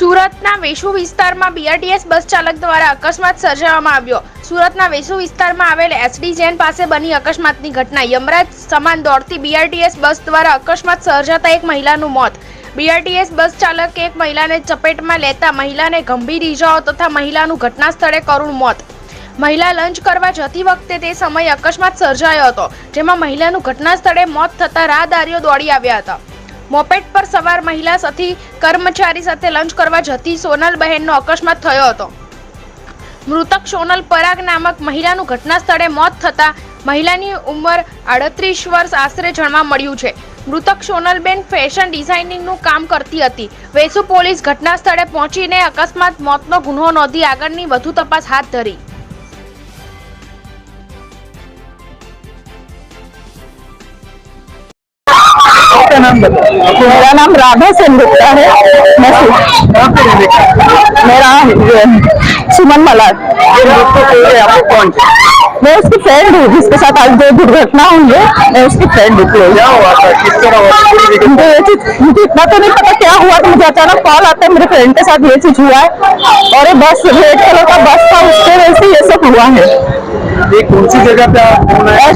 સુરતના વેસુ વિસ્તારમાં BRTS bus ચાલક દ્વારા અકસ્માત સર્જાવામાં આવ્યો. સુરતના વેસુ વિસ્તારમાં આવેલ એસડી જેન પાસે બની અકસ્માતની ઘટના. યમરાજ સમાન દોડતી બીઆરટીએસ બસ દ્વારા અકસ્માત સર્જાતા એક મહિલાનું મોત. બીઆરટીએસ બસ ચાલકે એક મહિલાને ચપેટમાં લેતા મહિલાને ગંભીર ઇજાઓ તથા મહિલાનું ઘટના સ્થળે કરુણ મોત. મહિલા લંચ કરવા જતી વખતે તે સમયે અકસ્માત સર્જાયો હતો, જેમાં મહિલાનું ઘટના સ્થળે મોત થતાં રાહદારીઓ દોડી આવ્યા હતા. મોપેડ પર સવાર મહિલા સથી કર્મચારી સાથે લંચ કરવા જતી સોનલ બહેનનો અકસ્માત થયો હતો. મૃતક સોનલ પરાગ નામક મહિલાનું ઘટના સ્થળે મોત થતાં મહિલાની ઉંમર આડત્રીસ વર્ષ આશરે જાણવા મળ્યું છે. મૃતક સોનલબેન ફેશન ડિઝાઇનિંગનું કામ કરતી હતી. વેસુ પોલીસ ઘટના સ્થળે પહોંચીને અકસ્માત, મોતનો ગુનો નોંધી આગળની વધુ તપાસ હાથ ધરી. आपका नाम बताओ। मेरा नाम राधा सेन गुप्ता है। मैं मेरा सुमन आपको कौन मैं उसकी फ्रेंड हूँ जिसके साथ आज दो दुर्घटना हुई है मैं उसकी फ्रेंड हूँ। क्या हुआ था? किस तरह हुआ था? पूरी विगत मुझे ये चीज़ मुझे इतना तो नहीं पता क्या हुआ मुझे अचानक कॉल आता है मेरे फ्रेंड के साथ ये चीज़ हुआ है। और ये बस रेड कलर का बस था उसके वजह से ये सब हुआ है। ये कौन सी जगह पे आप है?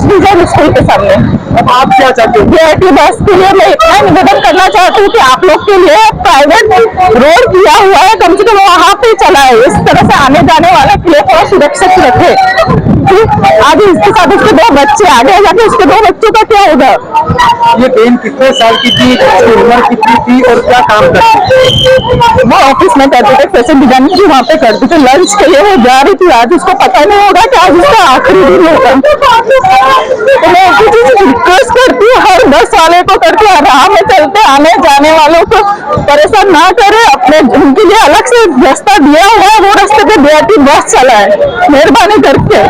स्कूल के सामने। अब आप क्या चाहते हो? बीआरटी बस के लिए मैं इतना निवेदन करना चाहती हूँ कि आप लोग के लिए प्राइवेट रोड किया हुआ है। कम से कम वहाँ पे चला है। इस तरह से आने जाने वाले के लिए थोड़ा सुरक्षित रखे? आगे इसके साथ उसके दो बच्चे आगे जाके उसके दो बच्चों का क्या होगा? ये बहन कितने साल की थी उसकी उम्र कितनी थी और क्या काम करती थी? वो ऑफ़िस में करते थे फ़ैशन डिज़ाइनिंग की वहाँ पे करते थे लंच के लिए वो जा रही थी आज उसको पता नहीं होगा कि आज उसका आखिरी दिन होगा। तो मैं ही रिक्वेस्ट करती हूँ हर बस वाले को करके आराम में चलते आने जाने वालों को परेशान ना करे अपने उनके लिए अलग से रास्ता दिया हुआ है वो रास्ते पे बेटी बस चलाए मेहरबानी करके।